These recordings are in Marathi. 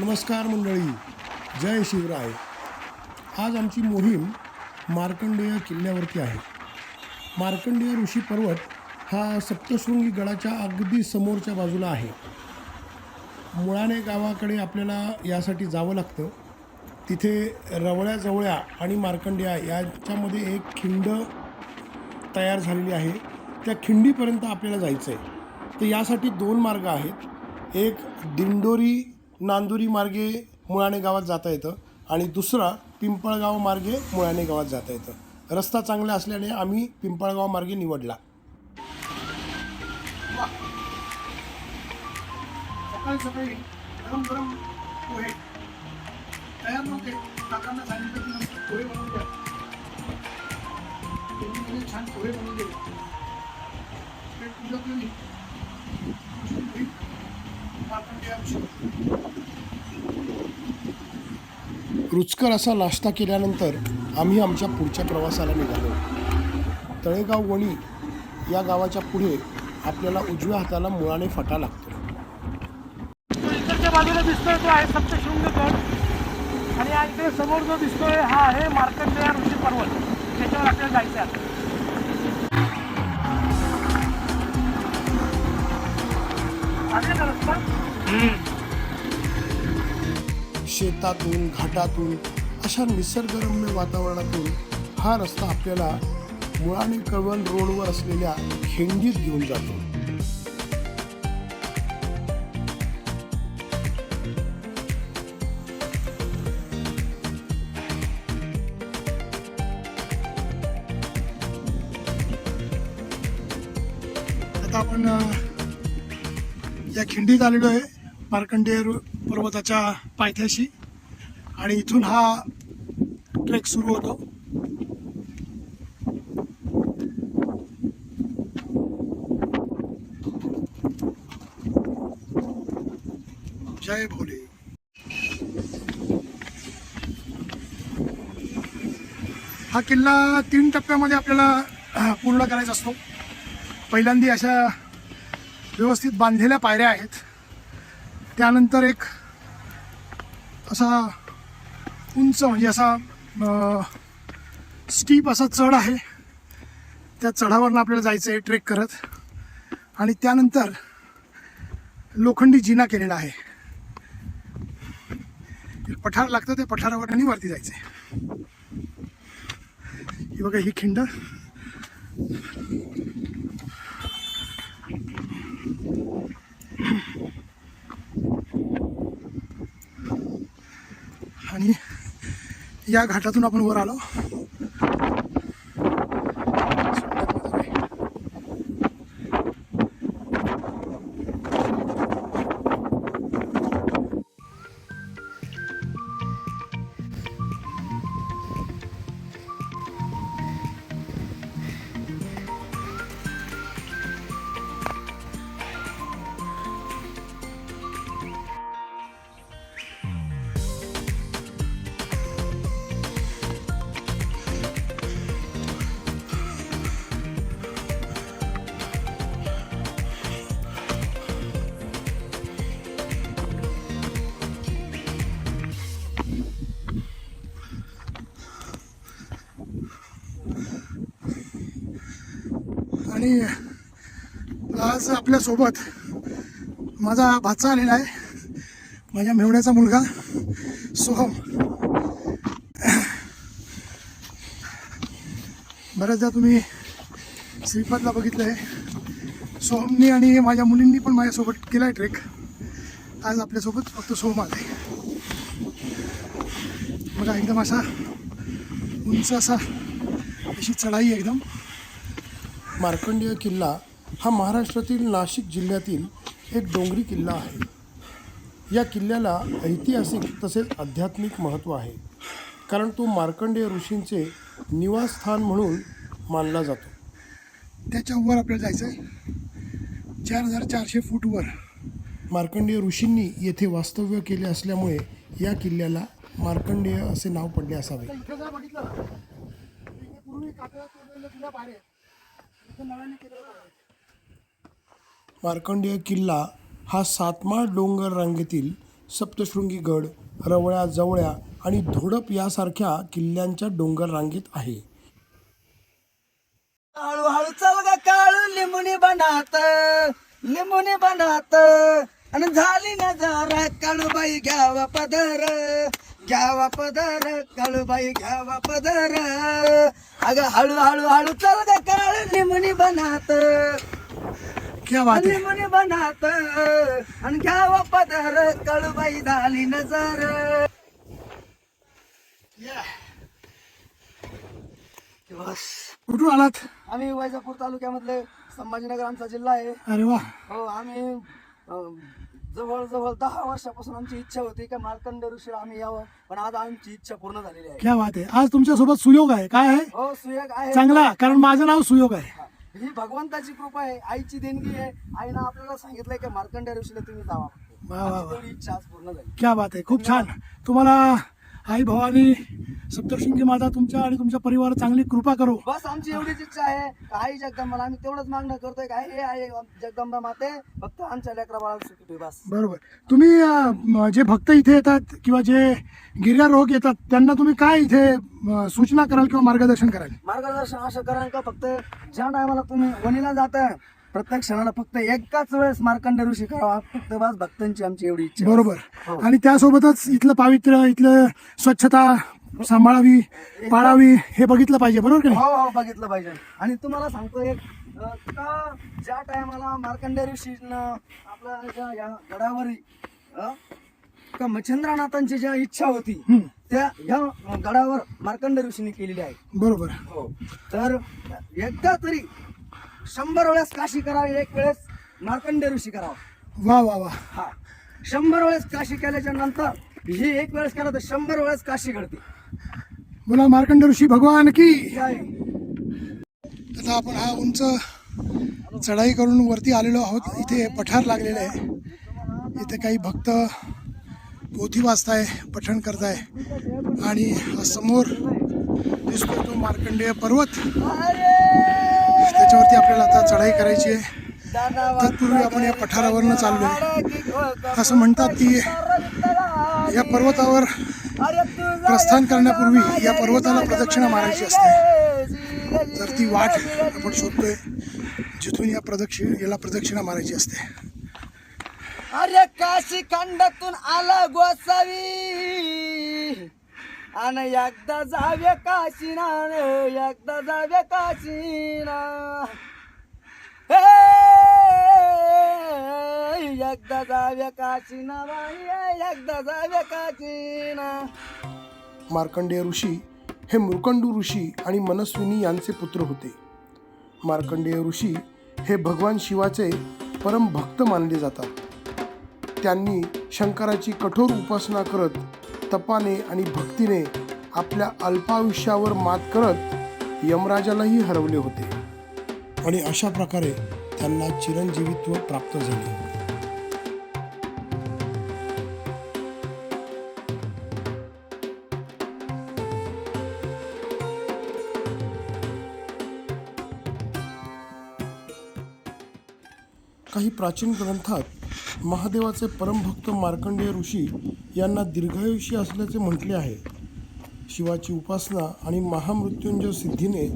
नमस्कार मंडळी जय शिवराय. आज आमची मोहीम मार्कंडेय किल्ल्यावरती आहे. मार्कंडेय ऋषी पर्वत हा सप्तशृंगी गडाच्या अगदी समोरच्या बाजूला आहे. मुळाणे गावाकडे आपल्याला यासाठी जावं लागतं. तिथे रवळ्या जवळ्या आणि मार्कंडेया यांच्यामध्ये एक खिंड तयार झालेली आहे. त्या खिंडीपर्यंत आपल्याला जायचं आहे तर यासाठी दोन मार्ग आहेत. एक दिंडोरी नांदुरी मार्गे मुळाणे गावात जाता येतं आणि दुसरा पिंपळगाव मार्गे मुळाणे गावात जाता येतं. रस्ता चांगला असल्याने आम्ही पिंपळगाव मार्गे निवडला. सकाळी सकाळी गरम गरम पोहे. तयार नव्हते. काकांना सांगितलं की नंतर पोहे बनवून द्या. त्यांनी म्हणजे छान पोहे बनवून दिले. पूजा केली रुचकर असा नाश्ता केल्यानंतर आम्ही आमच्या पुढच्या प्रवासाला निघालो. तळेगाव वणी या गावाच्या पुढे आपल्याला उजव्या हाताला मुळाने फटा लागतो. इकडच्या बाजूला दिसतोय तो आहे सप्तशृंग आणि हा इकडे समोर जो दिसतोय हा आहे मार्केट ऋषी पर्वत. त्याच्यावर आपल्याला जायचं आहे शेतातून घाटातून अशा निसर्गरम्य वातावरणातून हा रस्ता आपल्याला मुळाने कळवण रोडवर असलेल्या खेंडीत घेऊन जातो. आता आपण या खिंडीत आलेलो आहे मार्कंडेय पर्वताच्या पायथ्याशी. आणि इथून हा ट्रेक सुरू होतो. जय भोले. हा किल्ला तीन टप्प्यामध्ये आपल्याला पूर्ण करायचा असतो. पहिल्यांदा अशा व्यवस्थित बांधलेल्या पायऱ्या आहेत. त्यानंतर एक असा उंच म्हणजे असा स्टीप असा चढ आहे. त्या चढावरनं आपल्याला जायचं आहे ट्रेक करत. आणि त्यानंतर लोखंडी जिना केलेला आहे. पठार लागतं त्या पठारावर आणि वरती जायचं आहे ही बघा ही खिंड. आणि या घाटातून आपण वर आलो. आणि आज आपल्यासोबत माझा भाचा आलेला आहे. माझ्या मेवण्याचा मुलगा सोहम. बऱ्याचदा तुम्ही श्रीपादला बघितलं आहे सोहमनी आणि माझ्या मुलींनी पण माझ्यासोबत केला आहे ट्रेक आज आपल्यासोबत फक्त सोहम आला आहे बघा एकदम असा उंच असा अशी चढाई आहे एकदम. मार्कंडेय किल्ला हा महाराष्ट्रातील नाशिक जिल्ह्यातील एक डोंगरी किल्ला आहे. या किल्ल्याला ऐतिहासिक तसेच आध्यात्मिक महत्त्व आहे. कारण तो मार्कंडेय ऋषींचे निवासस्थान म्हणून मानला जातो. त्याच्यावर आपल्याला जायचं आहे चार हजार चारशे फूटवर मार्कंडेय ऋषींनी येथे वास्तव्य केले असल्यामुळे या किल्ल्याला मार्कंडेय असे नाव पडले असावे. मार्कंडेय किल्ला हा सातमाळ डोंगर रांगेतील सप्तशृंगी गड रवळ्या जवळ्या आणि धोडप यासारख्या किल्ल्यांच्या डोंगर रांगेत आहे. हळूहळू चल ग काळू लिंबुनी बनात लिंबुनी बनात. आणि झाली ना जरा काळूबाई घ्यावा पदर. घ्यावा पदर काळूबाई घ्यावा पदर. अगं हळू हळू हळू चल ग काळू लिंबुनी बनात. क्या बात आहे. लिंबुनी बनात. आणि घ्यावा पदर काळूबाई झाली नजर. बस. कुठून आलात? आम्ही वैजापूर तालुक्यामधले संभाजीनगर आमचा जिल्हा आहे. अरे वा. हो आम्ही जवळजवळ दहा वर्षापासून आमची इच्छा होती की मार्कंड ऋषीला आम्ही यावं पण आज आमची इच्छा पूर्ण झालेली आहे. क्या बात आहे. आज तुमच्यासोबत सुयोग आहे. काय आहे? हो सुयोग आहे. चांगला कारण माझं नाव सुयोग आहे. ही. भगवंताची कृपा आहे. आईची देणगी आहे. आईनं आपल्याला सांगितलंय की मार्कंड ऋषीला तुम्ही जावा. वा, वा, वा. आमची तेवढी इच्छा आज पूर्ण झाली. क्या बात आहे. खूप छान. तुम्हाला आई भवानी सप्तशृंगी माता तुमच्या आणि तुमच्या परिवारात चांगली कृपा करो. बस आमची एवढीच इच्छा आहे. आई जगदंबाला आम्ही तेवढंच मागणं करतोय. काय हे आई जगदंबा माते फक्त आमच्या लेकरा बाळाला सुखी ठेव बस. बरोबर. तुम्ही अं, जे भक्त इथे येतात किंवा जे गिर्यारोहक येतात त्यांना तुम्ही काय इथे अं, सूचना कराल किंवा मार्गदर्शन कराल? मार्गदर्शन असं करा का? फक्त ज्या टायमाला तुम्ही वणीला जाता प्रत्येक क्षणाला फक्त एकाच वेळेस मार्कंड ऋषी करावा. फक्त बस भक्तांची आमची एवढी इच्छा. बरोबर. आणि त्यासोबतच इथलं पावित्र्य इथलं स्वच्छता सांभाळावी पाळावी हे बघितलं पाहिजे बरोबर हो हो बघितलं पाहिजे. आणि तुम्हाला सांगतो एक का ज्या टायमाला मार्कंड ऋषीनं आपल्या ज्या या गडावर का मच्छिंद्रनाथांची ज्या इच्छा होती त्या ह्या गडावर मार्कंड ऋषीने केलेली आहे. बरोबर. हो. तर एकदा तरी शंभर वेळेस काशी करावी एक वेळेस मार्कंड ऋषी करावा. वा वा वा. हा. शंभर वेळेस काशी केल्याच्यानंतर ही एक वेळेस केलं तर शंभर वेळेस काशी घडते. बोला मार्कंड ऋषी भगवान की. आता आपण हा उंच चढाई करून वरती आलेलो आहोत. इथे पठार लागलेलं आहे. इथे काही भक्त पोथी वाचताय पठण करताय. आणि हा समोर दिसतो तो मार्कंडेय पर्वत. त्याच्यावरती आपल्याला आता चढाई करायची आहे. तत्पूर्वी आपण या पठारावरनं चाललोय. असं म्हणतात की या पर्वतावर प्रस्थान करण्यापूर्वी या पर्वताला प्रदक्षिणा मारायची असते. तर ती वाट आपण शोधतोय. जिथून या प्रदक्षिण याला प्रदक्षिणा मारायची असते. अरे काशी खंडातून आला गोसावी. आणि एकदा जावे काशीना एकदा जावे काशीना. एकदा जावे काशीना बाई एकदा जावे काशीना. मार्कंडेय ऋषी हे मृकंडू ऋषी आणि मनस्विनी यांचे पुत्र होते. मार्कंडेय ऋषी हे भगवान शिवाचे परम भक्त मानले जातात. त्यांनी शंकराची कठोर उपासना करत तपाने आणि भक्तीने आपल्या अल्पायुष्यावर मात करत यमराजालाही हरवले होते. आणि अशा प्रकारे त्यांना चिरंजीवित्व प्राप्त झाले. काही प्राचीन ग्रंथात महादेवाचे परमभक्त मार्कंडेय ऋषी यांना दीर्घायुष्य असल्याचे म्हटले आहे. शिवाची उपासना आणि महामृत्युंजय सिद्धीने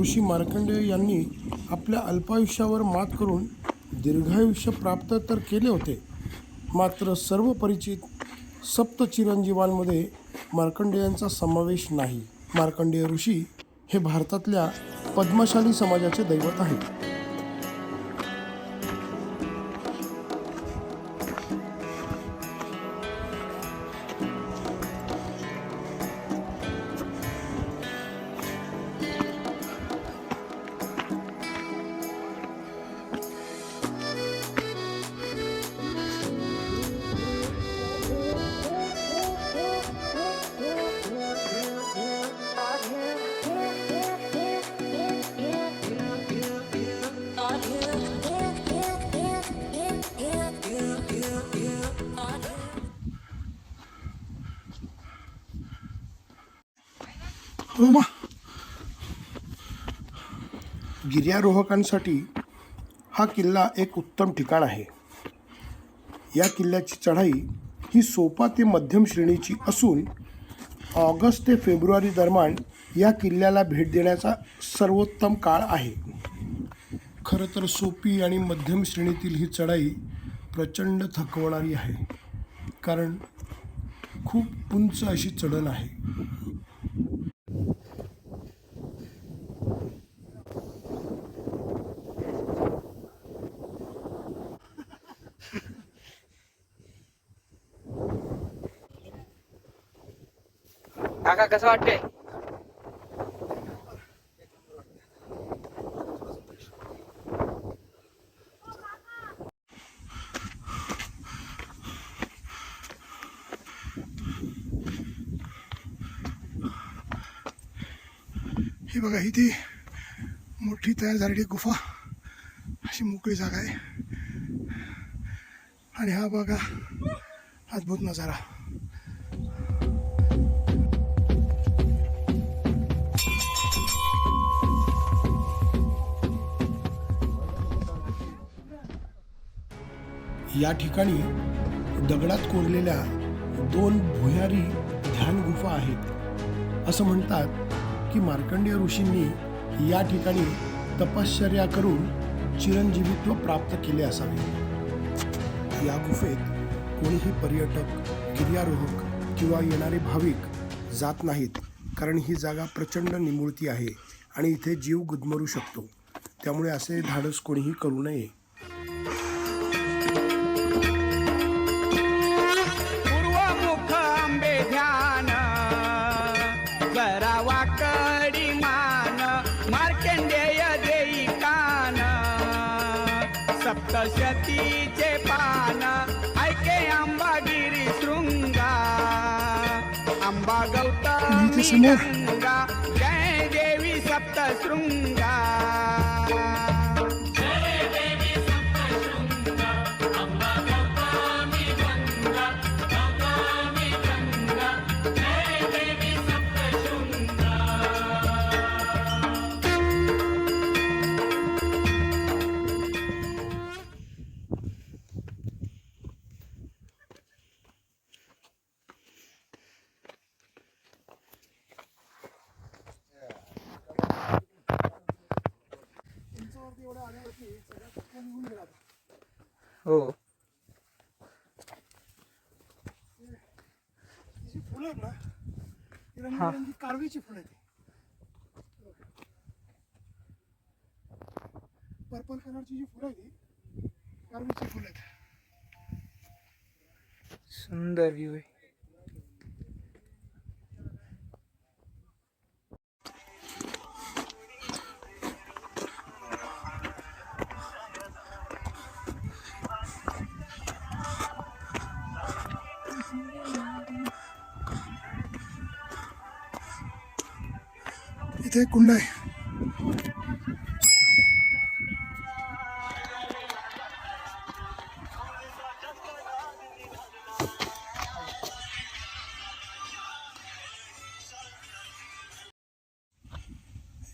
ऋषी मार्कंडेय यांनी आपल्या अल्पायुष्यावर मात करून दीर्घायुष्य प्राप्त तर केले होते मात्र सर्व परिचित सप्त चिरंजीवांमध्ये मार्कंडेयांचा समावेश नाही. मार्कंडेय ऋषी हे भारतातल्या पद्मशाली समाजाचे दैवत आहेत. रोमा गिर्यारोहकांसाठी हा किल्ला एक उत्तम ठिकाण आहे. या किल्ल्याची चढाई ही सोपा ते मध्यम श्रेणीची असून ऑगस्ट ते फेब्रुवारी दरम्यान या किल्ल्याला भेट देण्याचा सर्वोत्तम काळ आहे. खरं तर सोपी आणि मध्यम श्रेणीतील ही चढाई प्रचंड थकवणारी आहे. कारण खूप उंच अशी चढण आहे. काका कसं वाटतंय? ही बघा ही ती मोठी तयार झालेली गुफा अशी मोकळी जागा आहे. आणि हा बघा अद्भुत नजारा. या ठिकाणी दगडात कोरलेल्या दोन भुयारी ध्यान गुफा आहेत. असं म्हणतात की मार्कंडेय ऋषींनी या ठिकाणी तपश्चर्या करून चिरंजीवित्व प्राप्त केले असावे. या गुफेत कोणीही पर्यटक गिर्यारोहक किंवा येणारे भाविक जात नाहीत कारण ही जागा प्रचंड निमुळती आहे आणि इथे जीव गुदमरू शकतो. त्यामुळे असे धाडस कोणीही करू नये. समोर. जय देवी ही. कारवीची फुलं आहेत. पर्पल कलरची जी फुलं आहेत कारवीची फुलं आहेत. सुंदर व्ह्यू आहे. इथे एक कुंड आहे.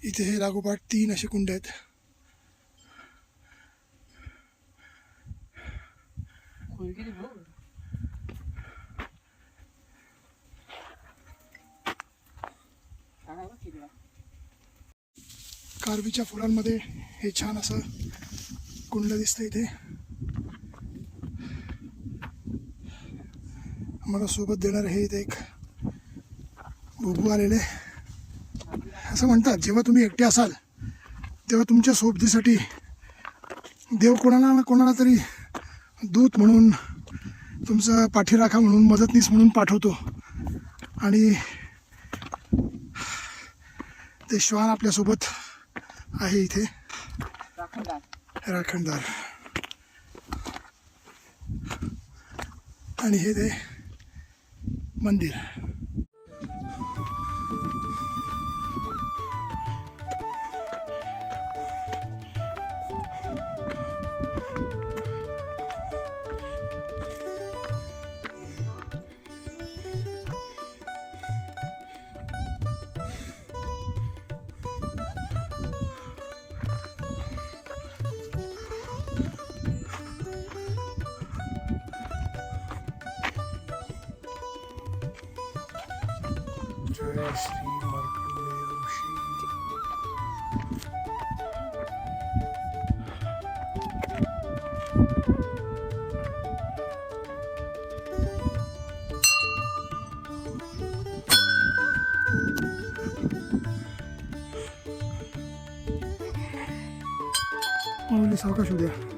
इथे हे लागोपाठ तीन असे कुंड आहेत. अरबीच्या फुलांमध्ये हे छान असं कुंड दिसतं इथे. मला सोबत देणार हे इथे एक बुबू आलेले. असं म्हणतात जेव्हा तुम्ही एकटे असाल तेव्हा तुमच्या सोबतीसाठी देव कोणाला ना कोणाला तरी दूत म्हणून तुमचा पाठीराखा म्हणून मदतनीस म्हणून पाठवतो. आणि ते श्वान आपल्यासोबत आहे इथे. राखणदार. आणि हे ते मंदिर. जय श्री मार्कंडेय ऋषी माऊली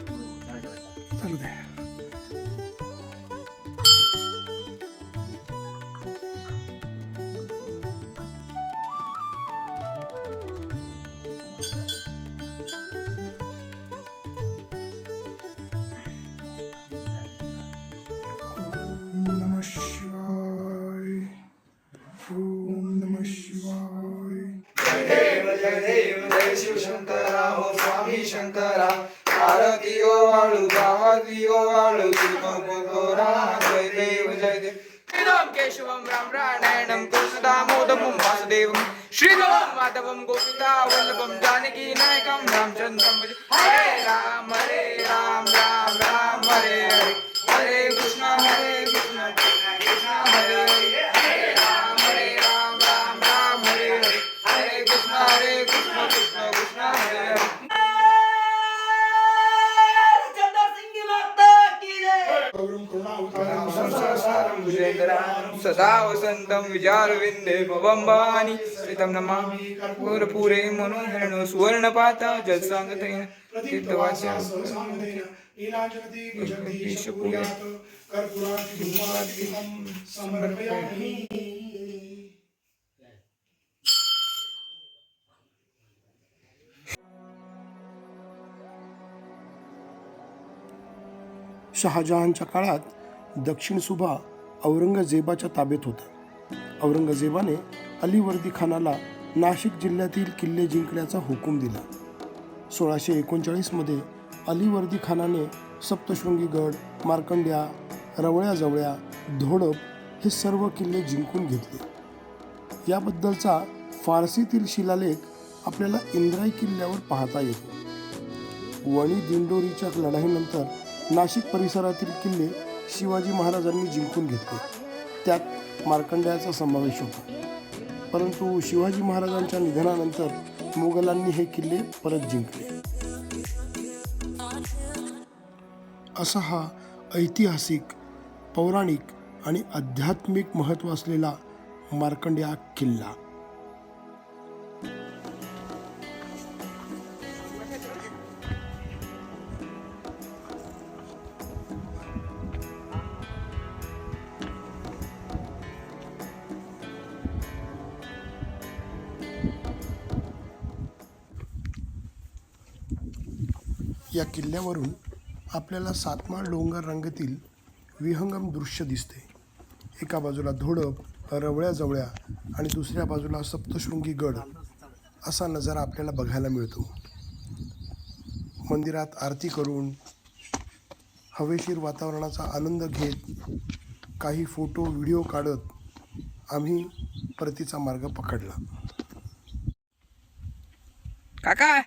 शंकरा शंकरा ओ वाळू गावातीयो वाळू तुमोरा जय देव जय देव श्रीराम केशवम राम नारायणम कृष्णदामोदमं वासुदेवं श्रीराम माधवं गोपिका वल्लभं जानकी नायकम रामचन्द्रं हरे राम हरे राम राम राम हरे हरे हरे कृष्ण हरे कृष्ण कृष्ण कृष्ण हरे सदा वसन्तं विचारविन्दे भवं भवानी श्रितं नमामि कर्पूरपूरे मनोहरण सुवर्णपाता जलसाङ्गतेन तीर्थवाच्या शहाजहानच्या काळात दक्षिण सुभा औरंगजेबाच्या ताब्यात होता. औरंगजेबाने अलीवर्दी खानाला नाशिक जिल्ह्यातील किल्ले जिंकण्याचा हुकूम दिला. सोळाशे एकोणचाळीसमध्ये अलीवर्दी खानाने सप्तशृंगी गड मार्कंड्या रवळ्याजवळ्या धोडप हे सर्व किल्ले जिंकून घेतले. याबद्दलचा फारसीतील शिलालेख आपल्याला इंद्राई किल्ल्यावर पाहता येतो. वणी दिंडोरीच्या लढाईनंतर नाशिक परिसरातील किल्ले शिवाजी महाराजांनी जिंकून घेतले. त्यात मार्कंड्याचा समावेश होता. परंतु शिवाजी महाराजांच्या निधनानंतर मोगलांनी हे किल्ले परत जिंकले. असा हा ऐतिहासिक पौराणिक आणि आध्यात्मिक महत्त्व असलेला मार्कंड्या किल्ला. किल्ल्यावरून आपल्याला सातमाळ डोंगर रंगातील विहंगम दृश्य दिसते. एका बाजूला धोडप रवळ्याजवळ्या आणि दुसऱ्या बाजूला सप्तशृंगी गड असा नजारा आपल्याला बघायला मिळतो. मंदिरात आरती करून हवेशीर वातावरणाचा आनंद घेत काही फोटो व्हिडिओ काढत आम्ही परतीचा मार्ग पकडला. काका!